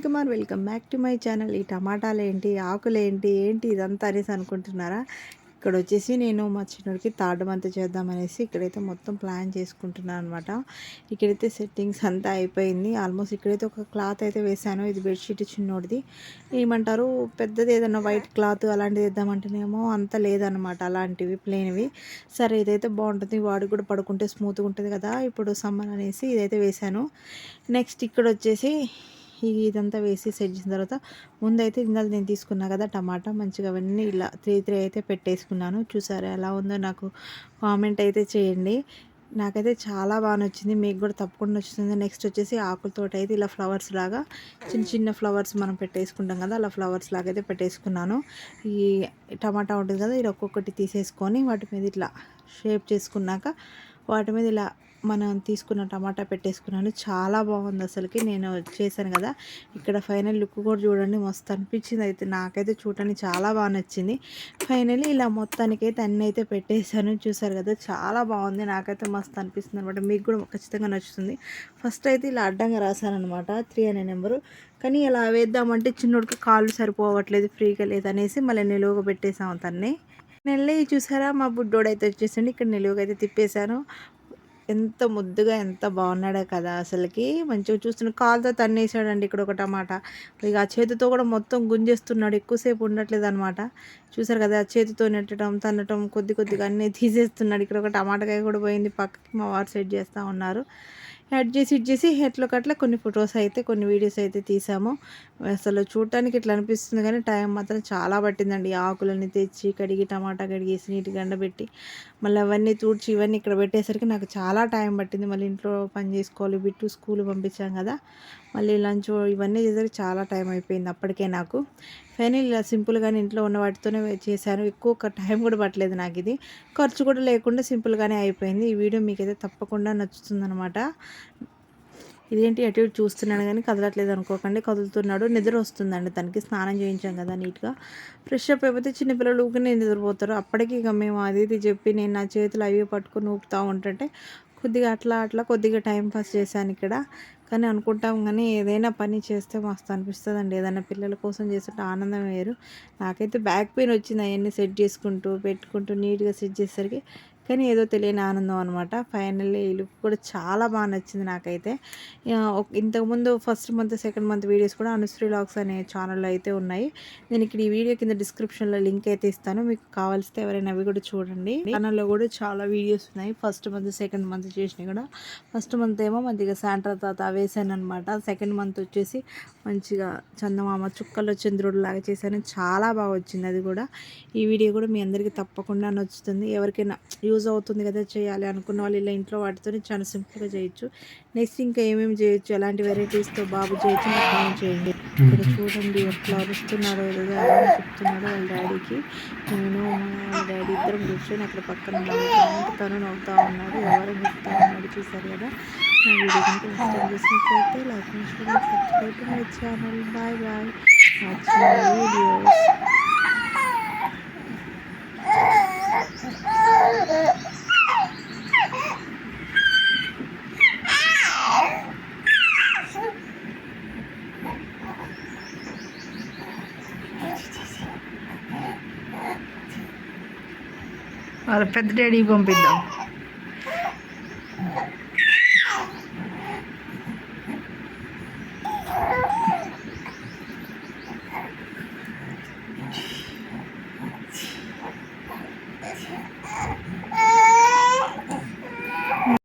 Welcome welcome back to my channel. ఈ టమాటాలు ఏంటి ఆకులు ఏంటి ఏంటి ఇదంతా అనేసి అనుకుంటున్నారా? ఇక్కడ వచ్చేసి నేను మా చిన్నడికి థర్డ్ మంత్ చేద్దామనేసి ఇక్కడైతే మొత్తం ప్లాన్ చేసుకుంటున్నాను అనమాట ఇక్కడైతే సెట్టింగ్స్ అంతా అయిపోయింది. ఆల్మోస్ట్ ఇక్కడైతే ఒక క్లాత్ అయితే వేసాను ఇది బెడ్షీట్ చిన్నోడిది. ఏమంటారు? పెద్దది ఏదన్నా వైట్ క్లాత్ అలాంటిది వేద్దామంటేనేమో అంత లేదనమాట అలాంటివి ప్లేన్వి సరే ఇదైతే బాగుంటుంది. వాడు కూడా పడుకుంటే స్మూత్గా ఉంటుంది కదా. ఇప్పుడు సమ్మర్ అనేసి ఇదైతే వేసాను నెక్స్ట్ ఇక్కడ వచ్చేసి ఇదంతా వేసి సెట్ చేసిన తర్వాత ముందైతే ఇందాక నేను తీసుకున్నా కదా టమాటా మంచిగా అవన్నీ ఇలా త్రీ త్రీ అయితే పెట్టేసుకున్నాను. చూసారా ఎలా ఉందో నాకు కామెంట్ అయితే చేయండి. నాకైతే చాలా బాగా నచ్చింది. మీకు కూడా తప్పకుండా నచ్చుతుంది. నెక్స్ట్ వచ్చేసి ఆకులతో అయితే ఇలా ఫ్లవర్స్ లాగా చిన్న చిన్న ఫ్లవర్స్ మనం పెట్టేసుకుంటాం కదా అలా ఫ్లవర్స్ లాగా అయితే పెట్టేసుకున్నాను. ఈ టమాటా ఉంటుంది కదా ఇది ఒక్కొక్కటి తీసేసుకొని వాటి మీద ఇట్లా షేప్ చేసుకున్నాక వాటి మీద ఇలా మనం తీసుకున్న టమాటా పెట్టేసుకున్నాను. చాలా బాగుంది అసలుకి. నేను చేశాను కదా. ఇక్కడ ఫైనల్ లుక్ కూడా చూడండి. మస్తు అనిపించింది అయితే. నాకైతే చూడటానికి చాలా బాగా నచ్చింది. ఫైనల్లీ ఇలా మొత్తానికి అయితే అన్నీ అయితే పెట్టేశాను. చూసారు కదా. చాలా బాగుంది. నాకైతే మస్తు అనిపిస్తుంది అనమాట మీకు కూడా ఖచ్చితంగా నచ్చుతుంది. ఫస్ట్ అయితే ఇలా అడ్డంగా రాశానమాట త్రీ అనే నెంబరు. కానీ ఇలా వేద్దామంటే చిన్నోడికి కాళ్ళు సరిపోవట్లేదు ఫ్రీగా లేదనేసి మళ్ళీ నిలువగా పెట్టేసాము తన్ని నెల్లి చూసారా? మా బుడ్డోడైతే వచ్చేసండి. ఇక్కడ నిలువుగా అయితే తిప్పేశాను. ఎంత ముద్దుగా ఎంత బాగున్నాడో కదా అసలుకి. మంచిగా చూస్తున్న కాలుతో తన్నేసాడండి ఇక్కడ ఒక టమాటా ఇక ఆ చేతితో కూడా మొత్తం గుంజేస్తున్నాడు ఎక్కువసేపు ఉండట్లేదు అనమాట చూసారు కదా చేతితో నెట్టడం తన్నటం కొద్ది కొద్దిగా అన్నీ తీసేస్తున్నాడు. ఇక్కడ ఒక టమాటాకాయ కూడా పోయింది పక్కకి మా వారు సెట్ చేస్తూ ఉన్నారు. యాడ్ చేసి ఇట్ చేసి ఎట్లా అట్లా కొన్ని ఫొటోస్ అయితే కొన్ని వీడియోస్ అయితే తీసాము. అసలు చూడటానికి ఇట్లా అనిపిస్తుంది కానీ టైం మాత్రం చాలా పట్టిందండి. ఆకులని తెచ్చి కడిగి టమాటా కడిగేసి నీటి ఎండబెట్టి మళ్ళీ అవన్నీ తూడ్చి ఇవన్నీ ఇక్కడ పెట్టేసరికి నాకు చాలా టైం పట్టింది. మళ్ళీ ఇంట్లో పని చేసుకోవాలి బిట్టు స్కూల్ పంపించాం కదా. మళ్ళీ లంచ్ ఇవన్నీ చేసరికి చాలా టైం అయిపోయింది అప్పటికే నాకు. ఫైనల్ ఇలా సింపుల్గానే ఇంట్లో ఉన్న వాటితోనే చేశాను. ఎక్కువ టైం కూడా పట్టలేదు నాకు ఇది. ఖర్చు కూడా లేకుండా సింపుల్గానే అయిపోయింది. ఈ వీడియో మీకైతే తప్పకుండా నచ్చుతుందనమాట ఇదేంటి అటు ఇటు చూస్తున్నాడు కానీ కదలట్లేదు అనుకోకండి. కదులుతున్నాడు. నిద్ర వస్తుందండి తనకి. స్నానం చేయించాం కదా నీట్గా. ఫ్రెష్ అప్ అయిపోతే చిన్నపిల్లలు ఊకనే నిద్రపోతారు. అప్పటికి ఇక మేము అది ఇది చెప్పి నేను నా చేతులు అవి పట్టుకొని ఊపుతూ ఉంటుంటే కొద్దిగా అట్లా అట్లా కొద్దిగా టైం పాస్ చేశాను ఇక్కడ. కానీ అనుకుంటాం కానీ ఏదైనా పని చేస్తే మస్తు అనిపిస్తుంది అండి ఏదైనా పిల్లల కోసం చేస్తుంటే ఆనందం వేరు. నాకైతే బ్యాక్ పెయిన్ వచ్చింది. అవన్నీ సెట్ చేసుకుంటూ పెట్టుకుంటూ నీట్గా సెట్ చేసేసరికి కానీ ఏదో తెలియని ఆనందం అనమాట ఫైనల్లీ ఈ లుక్ కూడా చాలా బాగా నచ్చింది నాకైతే. ఇంతకుముందు first month second month videos కూడా అనుశ్రీ లాగ్స్ అనే ఛానల్లో అయితే ఉన్నాయి. నేను ఇక్కడ ఈ వీడియో కింద డిస్క్రిప్షన్లో లింక్ అయితే ఇస్తాను. మీకు కావాల్సితే ఎవరైనా అవి కూడా చూడండి. ఛానల్లో కూడా చాలా వీడియోస్ ఉన్నాయి. ఫస్ట్ మంత్ సెకండ్ మంత్ చేసినవి కూడా. ఫస్ట్ మంత్ ఏమో మంచిగా శాంట్రా తాత వేసాను అనమాట సెకండ్ మంత్ వచ్చేసి మంచిగా చందమామ చుక్కల్లో చంద్రుడు లాగా చేశాను. చాలా బాగా వచ్చింది అది కూడా. ఈ వీడియో కూడా మీ అందరికీ తప్పకుండా నచ్చుతుంది. ఎవరికైనా యూజ్ యూజ్ అవుతుంది కదా చేయాలి అనుకున్న వాళ్ళు ఇలా ఇంట్లో వాటితో చాలా సింపుల్గా చేయొచ్చు. నెక్స్ట్ ఇంకా ఏమేమి చేయొచ్చు? ఎలాంటి వెరైటీస్తో బాబు చేయొచ్చు? నాకు చేయండి. ఇక్కడ చూడండి ఎట్లా అరుస్తున్నాడో ఏదో చెప్తున్నాడో వాళ్ళ డాడీకి. నేను మా డాడీ ఇద్దరం కూర్చొని అక్కడ పక్కన తను నవ్వుతూ ఉన్నాడు ఎవరు చెప్తా ఉన్నాడు చూసారు కదా. నా వీడియో కనుక ఇష్టం చేసినట్లయితే like subscribe my channel bye bye videos వాళ్ళ పెద్ద డాడీకి పంపిద్దాం